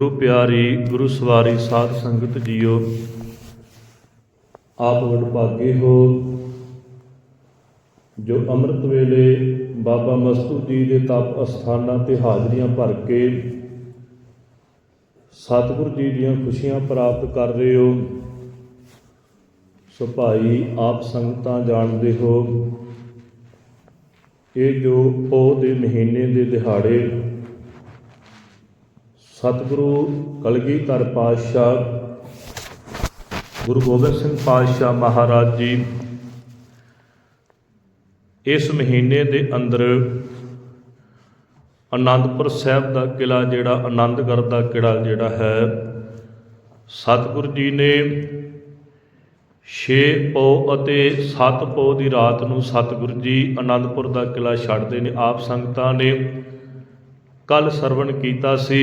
ਗੁਰੂ ਪਿਆਰੀ ਗੁਰੂ ਸਵਾਰੀ ਸਾਧ ਸੰਗਤ ਜੀਓ, ਆਪ ਵਡਭਾਗੇ ਹੋ। ਜੋ ਅੰਮ੍ਰਿਤ ਵੇਲੇ ਬਾਬਾ ਮਸਤੂ ਜੀ ਦੇ ਤਪ ਅਸਥਾਨਾਂ ਤੇ ਹਾਜ਼ਰੀਆਂ ਭਰ ਕੇ ਸਤਿਗੁਰ ਜੀ ਦੀਆਂ ਖੁਸ਼ੀਆਂ ਪ੍ਰਾਪਤ ਕਰ ਰਹੇ ਹੋ, ਸੋ ਭਾਈ ਆਪ ਸੰਗਤਾਂ ਜਾਣਦੇ ਹੋ, ਇਹ ਜੋ ਪੋ ਦੇ ਮਹੀਨੇ ਦੇ ਦਿਹਾੜੇ ਸਤਿਗੁਰੂ ਕਲਗੀਧਰ ਪਾਤਸ਼ਾਹ, ਗੁਰੂ ਗੋਬਿੰਦ ਸਿੰਘ ਪਾਤਸ਼ਾਹ ਮਹਾਰਾਜ ਜੀ, ਇਸ ਮਹੀਨੇ ਦੇ ਅੰਦਰ ਆਨੰਦਪੁਰ ਸਾਹਿਬ ਦਾ ਕਿਲਾ ਜਿਹੜਾ ਆਨੰਦਗੜ੍ਹ ਦਾ ਕਿਲਾ ਜਿਹੜਾ ਹੈ, ਸਤਿਗੁਰੂ ਜੀ ਨੇ 6 ਪੋ ਅਤੇ 7 ਪੋ ਦੀ ਰਾਤ ਨੂੰ ਸਤਿਗੁਰੂ ਜੀ ਆਨੰਦਪੁਰ ਦਾ ਕਿਲਾ ਛੱਡਦੇ ਨੇ। ਆਪ ਸੰਗਤਾਂ ਨੇ ਕੱਲ ਸਰਵਣ ਕੀਤਾ ਸੀ।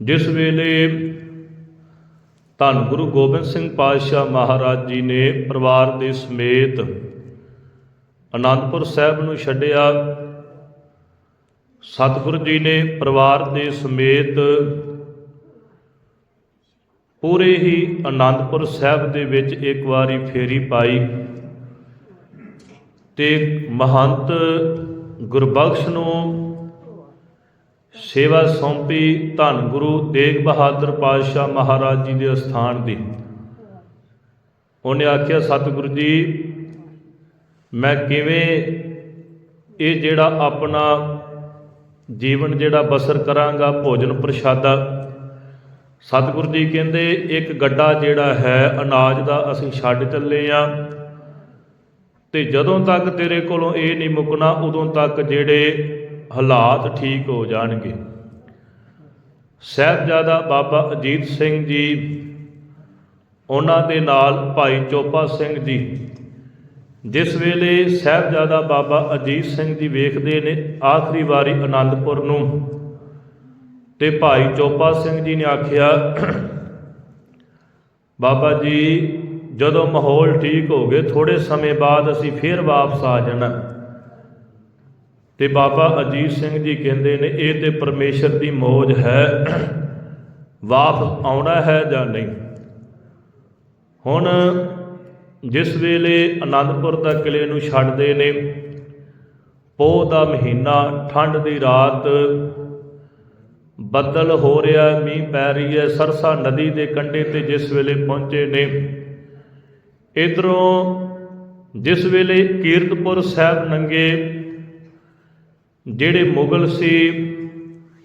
ਜਿਸ ਵੇਲੇ ਧੰਨ ਗੁਰੂ ਗੋਬਿੰਦ ਸਿੰਘ ਪਾਤਸ਼ਾਹ ਮਹਾਰਾਜ ਜੀ ਨੇ ਪਰਿਵਾਰ ਦੇ ਸਮੇਤ ਅਨੰਦਪੁਰ ਸਾਹਿਬ ਨੂੰ ਛੱਡਿਆ, ਸਤਿਗੁਰੂ ਜੀ ਨੇ ਪਰਿਵਾਰ ਦੇ ਸਮੇਤ ਪੂਰੇ ਹੀ ਅਨੰਦਪੁਰ ਸਾਹਿਬ ਦੇ ਵਿੱਚ ਇੱਕ ਵਾਰੀ ਫੇਰੀ ਪਾਈ ਤੇ ਮਹੰਤ ਗੁਰਬਖਸ਼ ਨੂੰ ਸੇਵਾ ਸੌਂਪੀ ਧੰਨ ਗੁਰੂ ਤੇਗ ਬਹਾਦਰ ਪਾਤਸ਼ਾਹ ਮਹਾਰਾਜ ਜੀ ਦੇ ਅਸਥਾਨ ਦੀ। ਉਹਨੇ ਆਖਿਆ, ਸਤਿਗੁਰੂ ਜੀ, ਮੈਂ ਕਿਵੇਂ ਇਹ ਜਿਹੜਾ ਆਪਣਾ ਜੀਵਨ ਜਿਹੜਾ ਬਸਰ ਕਰਾਂਗਾ, ਭੋਜਨ ਪ੍ਰਸ਼ਾਦਾ? ਸਤਿਗੁਰੂ ਜੀ ਕਹਿੰਦੇ, ਇੱਕ ਗੱਡਾ ਜਿਹੜਾ ਹੈ, ਅਨਾਜ ਦਾ ਅਸੀਂ ਛੱਡ ਚੱਲੇ ਆ ਤੇ ਜਦੋਂ ਤੱਕ ਤੇਰੇ ਕੋਲੋਂ ਇਹ ਨਹੀਂ ਮੁੱਕਣਾ, ਉਦੋਂ ਤੱਕ ਜਿਹੜੇ ਹਾਲਾਤ ਠੀਕ ਹੋ ਜਾਣਗੇ। ਸਹਿਬਜ਼ਾਦਾ ਬਾਬਾ ਅਜੀਤ ਸਿੰਘ ਜੀ, ਉਹਨਾਂ ਦੇ ਨਾਲ ਭਾਈ ਚੋਪਾ ਸਿੰਘ ਜੀ, ਜਿਸ ਵੇਲੇ ਸਹਿਬਜ਼ਾਦਾ ਬਾਬਾ ਅਜੀਤ ਸਿੰਘ ਜੀ ਵੇਖਦੇ ਨੇ ਆਖਰੀ ਵਾਰੀ ਆਨੰਦਪੁਰ ਨੂੰ, ਤੇ ਭਾਈ ਚੋਪਾ ਸਿੰਘ ਜੀ ਨੇ ਆਖਿਆ, ਬਾਬਾ ਜੀ, ਜਦੋਂ ਮਾਹੌਲ ਠੀਕ ਹੋ ਗਏ ਥੋੜੇ ਸਮੇਂ ਬਾਅਦ ਅਸੀਂ ਫੇਰ ਵਾਪਸ ਆ ਜਾਣਾ। ਤੇ ਬਾਬਾ ਅਜੀਤ ਸਿੰਘ ਜੀ ਕਹਿੰਦੇ ਨੇ, ਇਹ ਤੇ ਪਰਮੇਸ਼ਰ ਦੀ ਮੋਜ ਹੈ, ਵਾਪਸ ਆਉਣਾ ਹੈ ਜਾਂ ਨਹੀਂ? ਹੁਣ ਜਿਸ ਵੇਲੇ ਆਨੰਦਪੁਰ ਦਾ ਕਿਲੇ ਨੂੰ ਛੱਡਦੇ ਨੇ, ਪੋਹ ਦਾ ਮਹੀਨਾ, ਠੰਡ ਦੀ ਰਾਤ, ਬੱਦਲ ਹੋ ਰਿਹਾ, ਮੀਂਹ ਪੈ ਰਹੀ ਹੈ, ਸਰਸਾ ਨਦੀ ਦੇ ਕੰਢੇ ਤੇ ਜਿਸ ਵੇਲੇ ਪਹੁੰਚੇ ਨੇ, ਇਧਰੋਂ ਜਿਸ ਵੇਲੇ ਕੀਰਤਪੁਰ ਸਾਹਿਬ ਨੰਗੇ ਜਿਹੜੇ ਮੁਗਲ ਸੀ,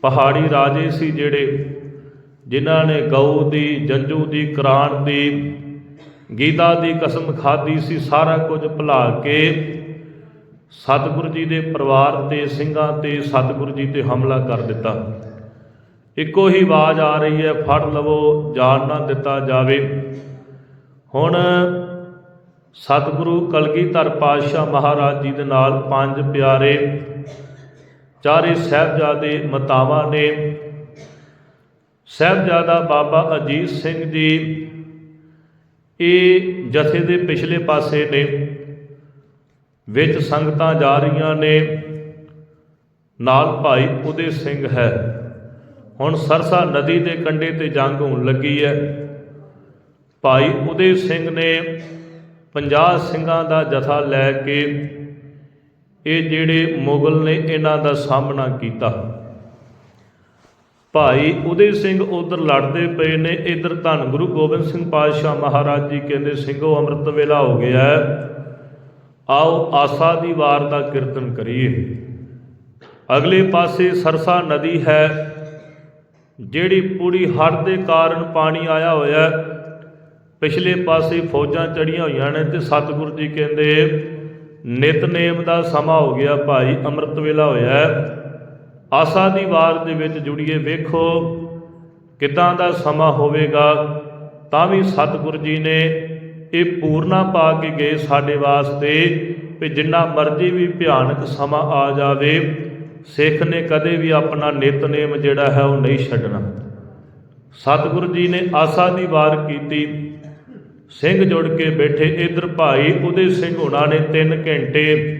ਪਹਾੜੀ ਰਾਜੇ ਸੀ ਜਿਹੜੇ, ਜਿਨ੍ਹਾਂ ਨੇ ਗਊ ਦੀ, ਜੰਜੂ ਦੀ, ਕਰਾਨ ਦੀ, ਗੀਤਾ ਦੀ ਕਸਮ ਖਾਦੀ ਸੀ, ਸਾਰਾ ਕੁਝ ਭੁਲਾ ਕੇ ਸਤਿਗੁਰੂ ਜੀ ਦੇ ਪਰਿਵਾਰ ਤੇ, ਸਿੰਘਾਂ ਤੇ ਸਤਿਗੁਰੂ ਜੀ ਤੇ ਹਮਲਾ ਕਰ ਦਿੱਤਾ। ਇੱਕੋ ਹੀ ਆਵਾਜ਼ ਆ ਰਹੀ ਹੈ, ਫੜ ਲਵੋ, ਜਾਨ ਨਾ ਦਿੱਤਾ ਜਾਵੇ। ਹੁਣ ਸਤਿਗੁਰੂ ਕਲਗੀਧਰ ਪਾਤਸ਼ਾਹ ਮਹਾਰਾਜ ਜੀ ਦੇ ਨਾਲ ਪੰਜ ਪਿਆਰੇ ਚਾਰੇ ਸਹਿਬਜ਼ਾਦੇ ਮਤਾਵਾਂ ਨੇ ਸਹਿਬਜ਼ਾਦਾ ਬਾਬਾ ਅਜੀਤ ਸਿੰਘ ਜੀ, ਇਹ ਜਥੇ ਦੇ ਪਿਛਲੇ ਪਾਸੇ ਨੇ, ਵਿੱਚ ਸੰਗਤਾਂ ਜਾ ਰਹੀਆਂ ਨੇ, ਨਾਲ ਭਾਈ ਉਦੇ ਸਿੰਘ ਹੈ। ਹੁਣ ਸਰਸਾ ਨਦੀ ਦੇ ਕੰਢੇ ਤੇ ਜੰਗ ਹੋਣ ਲੱਗੀ ਹੈ। ਭਾਈ ਉਦੇ ਸਿੰਘ ਨੇ 50 ਸਿੰਘਾਂ ਦਾ ਜਥਾ ਲੈ ਕੇ ਇਹ ਜਿਹੜੇ ਮੁਗਲ ਨੇ ਇਹਨਾਂ ਦਾ ਸਾਹਮਣਾ ਕੀਤਾ। ਭਾਈ ਉਦੇ ਸਿੰਘ ਉਧਰ ਲੜਦੇ ਪਏ ਨੇ। ਇਧਰ ਧੰਨ ਗੁਰੂ ਗੋਬਿੰਦ ਸਿੰਘ ਪਾਤਸ਼ਾਹ ਮਹਾਰਾਜ ਜੀ ਕਹਿੰਦੇ, ਸਿੰਘੋ, ਅੰਮ੍ਰਿਤ ਵੇਲਾ ਹੋ ਗਿਆ ਆਓ ਆਸਾ ਦੀ ਵਾਰ ਦਾ ਕੀਰਤਨ ਕਰੀਏ। ਅਗਲੇ ਪਾਸੇ ਸਰਸਾ ਨਦੀ ਹੈ, ਜਿਹੜੀ ਪੂਰੀ ਹੜ੍ਹ ਦੇ ਕਾਰਨ ਪਾਣੀ ਆਇਆ ਹੋਇਆ ਪਿਛਲੇ ਪਾਸੇ ਫੌਜਾਂ ਚੜੀਆਂ ਹੋਈਆਂ ਨੇ ਤੇ ਸਤਿਗੁਰੂ ਜੀ ਕਹਿੰਦੇ ਨਿਤਨੇਮ ਦਾ ਸਮਾਂ ਹੋ ਗਿਆ ਭਾਈ, ਅੰਮ੍ਰਿਤ ਵੇਲਾ ਹੋਇਆ ਆਸਾ ਦੀ ਵਾਰ ਦੇ ਵਿੱਚ ਜੁੜੀਏ, ਵੇਖੋ ਕਿਦਾਂ ਦਾ ਸਮਾਂ ਹੋਵੇਗਾ। ਤਾਂ ਵੀ ਸਤਿਗੁਰੂ ਜੀ ਨੇ ਇਹ ਪੂਰਨਾ ਪਾ ਕੇ ਗਏ ਸਾਡੇ ਵਾਸਤੇ ਵੀ ਜਿੰਨਾ ਮਰਜ਼ੀ ਵੀ ਭਿਆਨਕ ਸਮਾਂ ਆ ਜਾਵੇ, ਸਿੱਖ ਨੇ ਕਦੇ ਵੀ ਆਪਣਾ ਨਿਤਨੇਮ ਜਿਹੜਾ ਹੈ ਉਹ ਨਹੀਂ ਛੱਡਣਾ। ਸਤਿਗੁਰੂ ਜੀ ਨੇ ਆਸਾ ਦੀ ਵਾਰ ਕੀਤੀ। ਸਿੰਘ ਜੁੜ ਕੇ ਬੈਠੇ ਇਧਰ ਭਾਈ, ਉਹਦੇ ਸਿੰਘ ਹੋਣਾ ਨੇ 3 ਘੰਟੇ।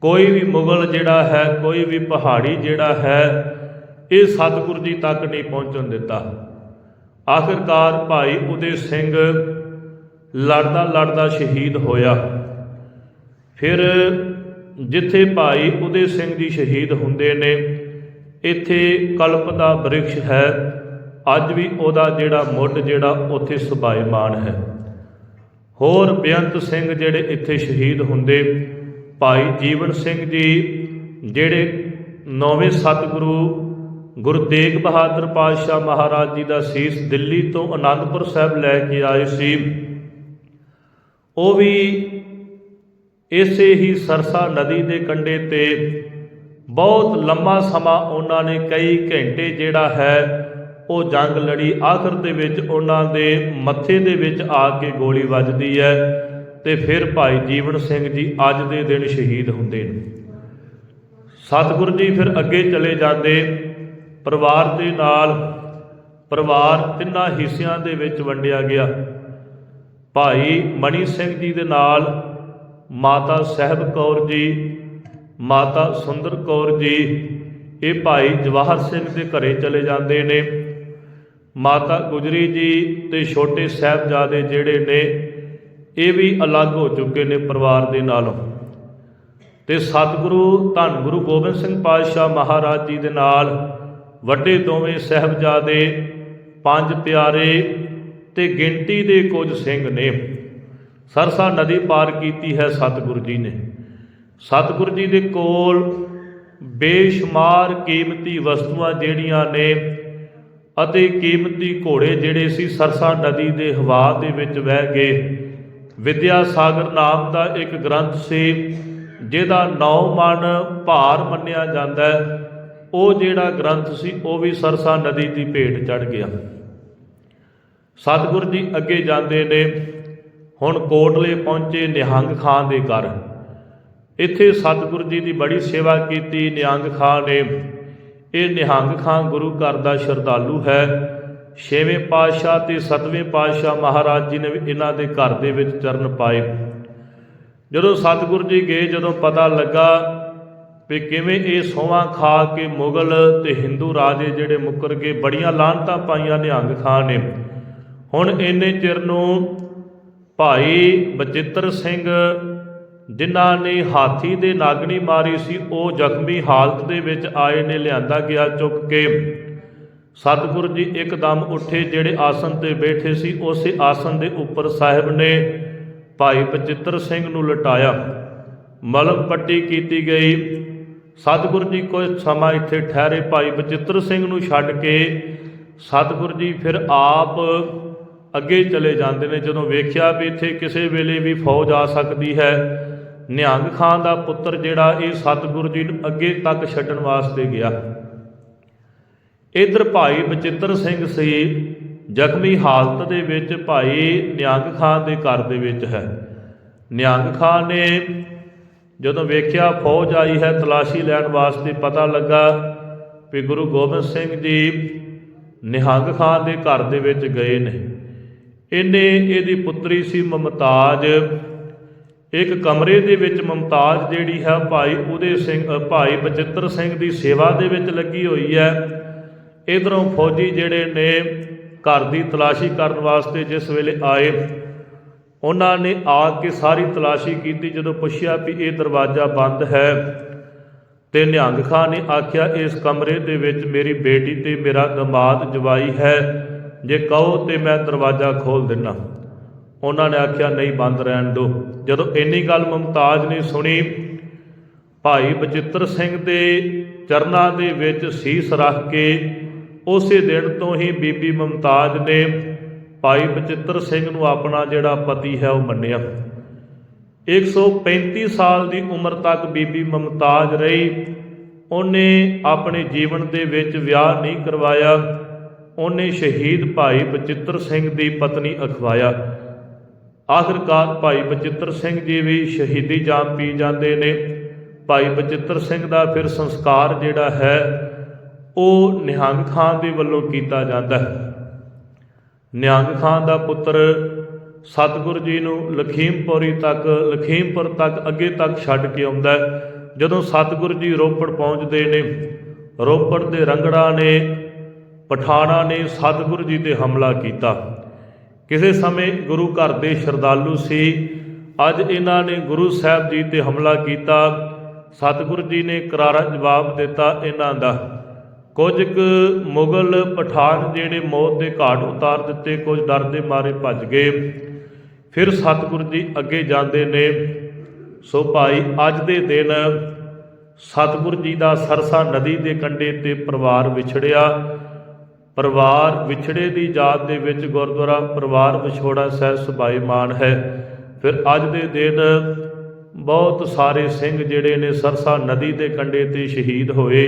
ਕੋਈ ਵੀ ਮੁਗਲ ਜਿਹੜਾ ਹੈ, ਕੋਈ ਵੀ ਪਹਾੜੀ ਜਿਹੜਾ ਹੈ, ਇਹ ਸਤਿਗੁਰ ਜੀ ਤੱਕ ਨਹੀਂ ਪਹੁੰਚਣ ਦਿੱਤਾ। ਆਖਿਰਕਾਰ ਭਾਈ ਉਦੇ ਸਿੰਘ ਲੜਦਾ ਲੜਦਾ ਸ਼ਹੀਦ ਹੋਇਆ। ਫਿਰ ਜਿੱਥੇ ਭਾਈ ਉਦੇ ਸਿੰਘ ਜੀ ਸ਼ਹੀਦ ਹੁੰਦੇ ਨੇ, ਇੱਥੇ ਕਲਪ ਦਾ ਬ੍ਰਿਕਸ਼ ਹੈ। ਅੱਜ ਵੀ ਉਹਦਾ ਜਿਹੜਾ ਮੁੱਢ ਜਿਹੜਾ, ਉੱਥੇ ਸੁਭਾਇਮਾਨ ਹੈ। ਹੋਰ ਬੇਅੰਤ ਸਿੰਘ ਜਿਹੜੇ ਇੱਥੇ ਸ਼ਹੀਦ ਹੁੰਦੇ, ਭਾਈ ਜੀਵਨ ਸਿੰਘ ਜੀ, ਜਿਹੜੇ ਨੌਵੇਂ ਸਤਿਗੁਰੂ ਗੁਰੂ ਤੇਗ ਬਹਾਦਰ ਪਾਤਸ਼ਾਹ ਮਹਾਰਾਜ ਜੀ ਦਾ ਸੀਸ ਦਿੱਲੀ ਤੋਂ ਆਨੰਦਪੁਰ ਸਾਹਿਬ ਲੈ ਕੇ ਆਏ ਸੀ, ਉਹ ਵੀ ਇਸੇ ਹੀ ਸਰਸਾ ਨਦੀ ਦੇ ਕੰਢੇ ਤੇ ਬਹੁਤ ਲੰਮਾ ਸਮਾਂ ਉਹਨਾਂ ਨੇ ਕਈ ਘੰਟੇ ਜਿਹੜਾ ਹੈ ਉਹ ਜੰਗ ਲੜੀ। ਆਖਰ ਦੇ ਵਿੱਚ ਉਹਨਾਂ ਦੇ ਮੱਥੇ ਦੇ ਵਿੱਚ ਆ ਕੇ ਗੋਲੀ ਵੱਜਦੀ ਹੈ ਤੇ ਫਿਰ ਭਾਈ ਜੀਵਨ ਸਿੰਘ ਜੀ ਅੱਜ ਦੇ ਦਿਨ ਸ਼ਹੀਦ ਹੁੰਦੇ ਨੇ। ਸਤਿਗੁਰੂ ਜੀ ਫਿਰ ਅੱਗੇ ਚਲੇ ਜਾਂਦੇ। ਪਰਿਵਾਰ ਦੇ ਨਾਲ ਪਰਿਵਾਰ ਤਿੰਨਾਂ ਹਿੱਸਿਆਂ ਦੇ ਵਿੱਚ ਵੰਡਿਆ ਗਿਆ। ਭਾਈ ਮਣੀ ਸਿੰਘ ਜੀ ਦੇ ਨਾਲ ਮਾਤਾ ਸਾਹਿਬ ਕੌਰ ਜੀ, ਮਾਤਾ ਸੁੰਦਰ ਕੌਰ ਜੀ, ਇਹ ਭਾਈ ਜਵਾਹਰ ਸਿੰਘ ਦੇ ਘਰੇ ਚਲੇ ਜਾਂਦੇ ਨੇ। ਮਾਤਾ ਗੁਜਰੀ ਜੀ ਤੇ ਛੋਟੇ ਸਾਹਿਬਜ਼ਾਦੇ ਜਿਹੜੇ ਨੇ, ਇਹ ਵੀ ਅਲੱਗ ਹੋ ਚੁੱਕੇ ਨੇ ਪਰਿਵਾਰ ਦੇ ਨਾਲੋਂ। ਤੇ ਸਤਿਗੁਰੂ, ਧੰਨ ਗੁਰੂ ਗੋਬਿੰਦ ਸਿੰਘ ਪਾਤਸ਼ਾਹ ਮਹਾਰਾਜ ਜੀ ਦੇ ਨਾਲ ਵੱਡੇ ਦੋਵੇਂ ਸਾਹਿਬਜ਼ਾਦੇ, ਪੰਜ ਪਿਆਰੇ ਤੇ ਗਿਣਤੀ ਦੇ ਕੁਝ ਸਿੰਘ ਨੇ। ਸਰਸਾ ਨਦੀ ਪਾਰ ਕੀਤੀ ਹੈ ਸਤਿਗੁਰੂ ਜੀ ਨੇ। ਸਤਿਗੁਰੂ ਜੀ ਦੇ ਕੋਲ ਬੇਸ਼ੁਮਾਰ ਕੀਮਤੀ ਵਸਤੂਆਂ ਜਿਹੜੀਆਂ ਨੇ ਅਤੇ ਕੀਮਤੀ ਘੋੜੇ ਜਿਹੜੇ ਸੀ ਸਰਸਾ ਨਦੀ ਦੇ ਹਵਾ ਦੇ ਵਿੱਚ ਵਹਿ ਗਏ। ਵਿਦਿਆ ਸਾਗਰ ਨਾਮ ਦਾ ਇੱਕ ਗ੍ਰੰਥ ਸੀ, ਜਿਹਦਾ ਨੌ ਮਨ ਭਾਰ ਮੰਨਿਆ ਜਾਂਦਾ ਹੈ। ਉਹ ਜਿਹੜਾ ਗ੍ਰੰਥ ਸੀ, ਉਹ ਵੀ ਸਰਸਾ ਨਦੀ ਦੀ ਭੇਟ ਚੜ ਗਿਆ। ਸਤਿਗੁਰੂ ਜੀ ਅੱਗੇ ਜਾਂਦੇ ਨੇ, ਹੁਣ ਕੋਟਲੇ ਪਹੁੰਚੇ ਨਿਹੰਗ ਖਾਨ ਦੇ ਘਰ। ਇੱਥੇ ਸਤਿਗੁਰੂ ਜੀ ਦੀ ਬੜੀ ਸੇਵਾ ਕੀਤੀ ਨਿਹੰਗ ਖਾਨ ਨੇ। ਇਹ ਨਿਹੰਗ ਖਾਂ ਗੁਰੂ ਘਰ ਦਾ ਸ਼ਰਧਾਲੂ ਹੈ। ਛੇਵੇਂ ਪਾਤਸ਼ਾਹ ਤੇ ਸਤਵੇਂ ਪਾਤਸ਼ਾਹ ਮਹਾਰਾਜ ਜੀ ਨੇ ਵੀ ਇਹਨਾਂ ਦੇ ਘਰ ਦੇ ਵਿੱਚ ਚਰਨ ਪਾਏ। ਜਦੋਂ ਸਤਿਗੁਰੂ ਜੀ ਗਏ, ਜਦੋਂ ਪਤਾ ਲੱਗਾ ਵੀ ਕਿਵੇਂ ਇਹ ਸੋਹਾਂ ਖਾ ਕੇ ਮੁਗਲ ਤੇ ਹਿੰਦੂ ਰਾਜੇ ਜਿਹੜੇ ਮੁੱਕਰ ਗਏ, ਬੜੀਆਂ ਲਾਹਨਤਾਂ ਪਾਈਆਂ ਨਿਹੰਗ ਖਾਨ ਨੇ। ਹੁਣ ਇੰਨੇ ਚਿਰ ਨੂੰ ਭਾਈ ਬਚਿੱਤਰ ਸਿੰਘ ਜਿਨ੍ਹਾਂ ਨੇ ਹਾਥੀ ਦੇ ਨਾਗਣੀ ਮਾਰੀ ਸੀ, ਉਹ ਜ਼ਖਮੀ ਹਾਲਤ ਦੇ ਵਿੱਚ ਆਏ ਨੇ, ਲਿਆਂਦਾ ਗਿਆ ਚੁੱਕ ਕੇ। ਸਤਿਗੁਰੂ ਜੀ ਇੱਕਦਮ ਉੱਠੇ, ਜਿਹੜੇ ਆਸਨ ਤੇ ਬੈਠੇ ਸੀ, ਉਸੇ ਆਸਨ ਦੇ ਉੱਪਰ ਸਾਹਿਬ ਨੇ ਭਾਈ ਬਚਿੱਤਰ ਸਿੰਘ ਨੂੰ ਲਟਾਇਆ। ਮਲਮ ਪੱਟੀ ਕੀਤੀ ਗਈ। ਸਤਿਗੁਰੂ ਜੀ ਕੁਝ ਸਮਾਂ ਇੱਥੇ ਠਹਿਰੇ, ਭਾਈ ਬਚਿੱਤਰ ਸਿੰਘ ਨੂੰ ਛੱਡ ਕੇ। ਸਤਿਗੁਰੂ ਜੀ ਫਿਰ ਆਪ ਅੱਗੇ ਚਲੇ ਜਾਂਦੇ ਨੇ, ਜਦੋਂ ਵੇਖਿਆ ਵੀ ਇੱਥੇ ਕਿਸੇ ਵੇਲੇ ਵੀ ਫੌਜ ਆ ਸਕਦੀ ਹੈ। ਨਿਹੰਗ ਖਾਨ ਦਾ ਪੁੱਤਰ ਜਿਹੜਾ ਇਹ ਸਤਿਗੁਰੂ ਜੀ ਨੂੰ ਅੱਗੇ ਤੱਕ ਛੱਡਣ ਵਾਸਤੇ ਗਿਆ। ਇਧਰ ਭਾਈ ਬਚਿੱਤਰ ਸਿੰਘ ਸੀ ਜ਼ਖਮੀ ਹਾਲਤ ਦੇ ਵਿੱਚ ਭਾਈ ਨਿਹੰਗ ਖਾਨ ਦੇ ਘਰ ਦੇ ਵਿੱਚ ਹੈ। ਨਿਹੰਗ ਖਾਨ ਨੇ ਜਦੋਂ ਵੇਖਿਆ ਫੌਜ ਆਈ ਹੈ, ਤਲਾਸ਼ੀ ਲੈਣ ਵਾਸਤੇ ਪਤਾ ਲੱਗਾ ਵੀ ਗੁਰੂ ਗੋਬਿੰਦ ਸਿੰਘ ਜੀ ਨਿਹੰਗ ਖਾਨ ਦੇ ਘਰ ਦੇ ਵਿੱਚ ਗਏ ਨੇ। ਇਹਨੇ ਇਹਦੀ ਪੁੱਤਰੀ ਸੀ ਮਮਤਾਜ ਇੱਕ ਕਮਰੇ ਦੇ ਵਿੱਚ ਮਮਤਾਜ ਜਿਹੜੀ ਹੈ ਭਾਈ ਉਹਦੇ ਸਿੰਘ ਭਾਈ ਬਚਿੱਤਰ ਸਿੰਘ ਦੀ ਸੇਵਾ ਦੇ ਵਿੱਚ ਲੱਗੀ ਹੋਈ ਹੈ। ਇਧਰੋਂ ਫੌਜੀ ਜਿਹੜੇ ਨੇ ਘਰ ਦੀ ਤਲਾਸ਼ੀ ਕਰਨ ਵਾਸਤੇ ਜਿਸ ਵੇਲੇ ਆਏ, ਉਹਨਾਂ ਨੇ ਆ ਕੇ ਸਾਰੀ ਤਲਾਸ਼ੀ ਕੀਤੀ ਜਦੋਂ ਪੁੱਛਿਆ ਵੀ ਇਹ ਦਰਵਾਜ਼ਾ ਬੰਦ ਹੈ। ਤੇ ਨਿਹੰਗ ਖਾਨ ਨੇ ਆਖਿਆ, ਇਸ ਕਮਰੇ ਦੇ ਵਿੱਚ ਮੇਰੀ ਬੇਟੀ ਤੇ ਮੇਰਾ ਗਮਾਦ ਜਵਾਈ ਹੈ। ਜੇ ਕਹੋ ਤੇ ਮੈਂ ਦਰਵਾਜ਼ਾ ਖੋਲ ਦਿੰਨਾ ਉਹਨਾਂ ਨੇ ਆਖਿਆ, ਨਹੀਂ ਬੰਦ ਰਹਿਣ ਦਿਓ। ਜਦੋਂ ਇੰਨੀ ਗੱਲ ਮੁਮਤਾਜ਼ ਨੇ ਸੁਣੀ, ਭਾਈ ਬਚਿੱਤਰ ਸਿੰਘ ਦੇ ਚਰਨਾਂ ਦੇ ਵਿੱਚ ਸੀਸ ਰੱਖ ਕੇ ਉਸੇ ਦਿਨ ਤੋਂ ਹੀ ਬੀਬੀ ਮੁਮਤਾਜ਼ ਨੇ ਭਾਈ ਬਚਿੱਤਰ ਸਿੰਘ ਨੂੰ ਆਪਣਾ ਜਿਹੜਾ ਪਤੀ ਹੈ ਉਹ ਮੰਨਿਆ। 135 ਸਾਲ ਦੀ ਉਮਰ ਤੱਕ ਬੀਬੀ ਮੁਮਤਾਜ਼ ਰਹੀ। ਉਹਨੇ ਆਪਣੇ ਜੀਵਨ ਦੇ ਵਿੱਚ ਵਿਆਹ ਨਹੀਂ ਕਰਵਾਇਆ। ਉਹਨੇ ਸ਼ਹੀਦ ਭਾਈ ਬਚਿੱਤਰ ਸਿੰਘ ਦੀ ਪਤਨੀ ਅਖਵਾਇਆ। ਆਖਰਕਾਰ ਭਾਈ ਬਚਿੱਤਰ ਸਿੰਘ ਜੀ ਵੀ ਸ਼ਹੀਦੀ ਜਾਮ ਪੀ ਜਾਂਦੇ ਨੇ। ਭਾਈ ਬਚਿੱਤਰ ਸਿੰਘ ਦਾ ਫਿਰ ਸੰਸਕਾਰ ਜਿਹੜਾ ਹੈ, ਉਹ ਨਿਹੰਗ ਖਾਨ ਦੇ ਵੱਲੋਂ ਕੀਤਾ ਜਾਂਦਾ ਹੈ। ਨਿਹੰਗ ਖਾਨ ਦਾ ਪੁੱਤਰ ਸਤਿਗੁਰੂ ਜੀ ਨੂੰ ਲਖੀਮਪੁਰੀ ਤੱਕ, ਲਖੀਮਪੁਰ ਤੱਕ ਅੱਗੇ ਤੱਕ ਛੱਡ ਕੇ ਆਉਂਦਾ ਜਦੋਂ ਸਤਿਗੁਰੂ ਜੀ ਰੋਪੜ ਪਹੁੰਚਦੇ ਨੇ, ਰੋਪੜ ਦੇ ਰੰਗੜਾ ਨੇ, ਪਠਾਣਾ ਨੇ ਸਤਿਗੁਰੂ ਜੀ ਤੇ ਹਮਲਾ ਕੀਤਾ। ਕਿਸੇ ਸਮੇਂ ਗੁਰੂ ਘਰ ਦੇ ਸ਼ਰਧਾਲੂ ਸੀ। ਅੱਜ ਇਹਨਾਂ ਨੇ ਗੁਰੂ ਸਾਹਿਬ ਜੀ ਤੇ ਹਮਲਾ ਕੀਤਾ। ਸਤਿਗੁਰੂ ਜੀ ਨੇ ਕਰਾਰਾ ਜਵਾਬ ਦਿੱਤਾ ਇਹਨਾਂ ਦਾ। ਕੁਝ ਕੁ ਮੁਗਲ ਪਠਾਨ ਜਿਹੜੇ ਮੌਤ ਦੇ ਘਾਟ ਉਤਾਰ ਦਿੱਤੇ, ਕੁਝ ਡਰ ਦੇ ਮਾਰੇ ਭੱਜ ਗਏ। ਫਿਰ ਸਤਿਗੁਰੂ ਜੀ ਅੱਗੇ ਜਾਂਦੇ ਨੇ। ਸੋ ਭਾਈ, ਅੱਜ ਦੇ ਦਿਨ ਸਤਿਗੁਰੂ ਜੀ ਦਾ ਸਰਸਾ ਨਦੀ ਦੇ ਕੰਢੇ ਤੇ ਪਰਿਵਾਰ ਵਿਛੜਿਆ। ਪਰਿਵਾਰ ਵਿਛੜੇ ਦੀ ਯਾਦ ਦੇ ਵਿੱਚ ਗੁਰਦੁਆਰਾ ਪਰਿਵਾਰ ਵਿਛੋੜਾ ਸਾਹਿਬ ਸੁਭਾਈਮਾਨ ਹੈ। ਫਿਰ ਅੱਜ ਦੇ ਦਿਨ ਬਹੁਤ ਸਾਰੇ ਸਿੰਘ ਜਿਹੜੇ ਨੇ ਸਰਸਾ ਨਦੀ ਦੇ ਕੰਢੇ ਤੇ ਸ਼ਹੀਦ ਹੋਏ,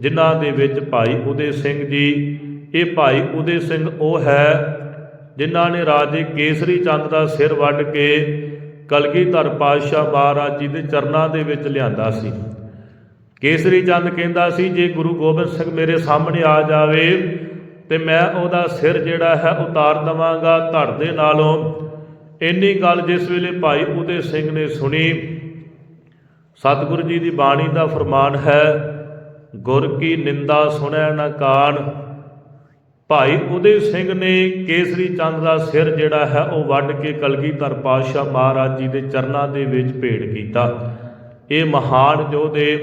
ਜਿਨ੍ਹਾਂ ਦੇ ਵਿੱਚ ਭਾਈ ਉਦੇ ਸਿੰਘ ਜੀ, ਇਹ ਭਾਈ ਉਦੇ ਸਿੰਘ ਉਹ ਹੈ ਜਿਨ੍ਹਾਂ ਨੇ ਰਾਜੇ ਕੇਸਰੀ ਚੰਦ ਦਾ ਸਿਰ ਵੱਢ ਕੇ ਕਲਗੀਧਰ ਪਾਤਸ਼ਾਹ ਮਹਾਰਾਜ ਜੀ ਦੇ ਚਰਨਾਂ ਦੇ ਵਿੱਚ ਲਿਆਂਦਾ ਸੀ। ਕੇਸਰੀ ਚੰਦ ਕਹਿੰਦਾ ਸੀ, ਜੇ ਗੁਰੂ ਗੋਬਿੰਦ ਸਿੰਘ ਮੇਰੇ ਸਾਹਮਣੇ ਆ ਜਾਵੇ ਤੇ ਮੈਂ ਉਹਦਾ ਸਿਰ ਜਿਹੜਾ ਹੈ ਉਤਾਰ ਦਵਾਂਗਾ ਧੜ ਦੇ ਨਾਲੋਂ। ਇੰਨੀ ਗੱਲ ਜਿਸ ਵੇਲੇ ਭਾਈ ਉਦੇ ਸਿੰਘ ਨੇ ਸੁਣੀ। ਸਤਿਗੁਰੂ ਜੀ ਦੀ ਬਾਣੀ ਦਾ ਫਰਮਾਨ ਹੈ, ਗੁਰ ਕੀ ਨਿੰਦਾ ਸੁਣੈ ਨਾ ਕਾਨ ਭਾਈ ਉਦੇ ਸਿੰਘ ਨੇ ਕੇਸਰੀ ਚੰਦ ਦਾ ਸਿਰ ਜਿਹੜਾ ਹੈ ਉਹ ਵੱਢ ਕੇ ਕਲਗੀਧਰ ਪਾਤਸ਼ਾਹ ਮਹਾਰਾਜ ਜੀ ਦੇ ਚਰਨਾਂ ਦੇ ਵਿੱਚ ਭੇਟ ਕੀਤਾ। ਇਹ ਮਹਾਨ ਯੋਧੇ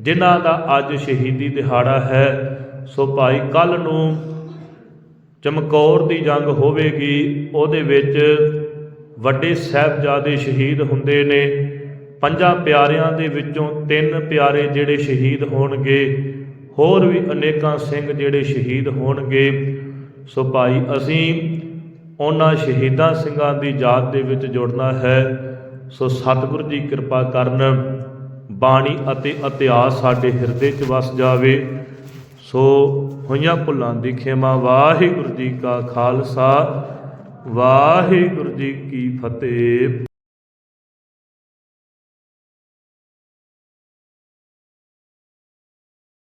ਜਿਨ੍ਹਾਂ ਦਾ ਅੱਜ ਸ਼ਹੀਦੀ ਦਿਹਾੜਾ ਹੈ, ਸੋ ਭਾਈ ਕੱਲ ਨੂੰ ਚਮਕੌਰ ਦੀ ਜੰਗ ਹੋਵੇਗੀ, ਉਹਦੇ ਵਿੱਚ ਵੱਡੇ ਸਾਹਿਬਜ਼ਾਦੇ ਸ਼ਹੀਦ ਹੁੰਦੇ ਨੇ। ਪੰਜਾਂ ਪਿਆਰਿਆਂ ਦੇ ਵਿੱਚੋਂ ਤਿੰਨ ਪਿਆਰੇ ਜਿਹੜੇ ਸ਼ਹੀਦ ਹੋਣਗੇ, ਹੋਰ ਵੀ ਅਨੇਕਾਂ ਸਿੰਘ ਜਿਹੜੇ ਸ਼ਹੀਦ ਹੋਣਗੇ। ਸੋ ਭਾਈ, ਅਸੀਂ ਉਹਨਾਂ ਸ਼ਹੀਦਾਂ ਸਿੰਘਾਂ ਦੀ ਯਾਦ ਦੇ ਵਿੱਚ ਜੁੜਨਾ ਹੈ। ਸੋ ਸਤਿਗੁਰੂ ਜੀ ਕਿਰਪਾ ਕਰਨ। ਬਾਣੀ ਅਤੇ ਇਤਿਹਾਸ ਸਾਡੇ ਹਿਰਦੇ 'ਚ ਵਸ ਜਾਵੇ, ਸੋ ਹੋਈਆਂ ਭੁੱਲਾਂ ਦੀ ਖੇਮਾ ਵਾਹਿਗੁਰੂ ਜੀ ਕਾ ਖਾਲਸਾ, ਵਾਹਿਗੁਰੂ ਜੀ ਕੀ ਫਤਿਹ।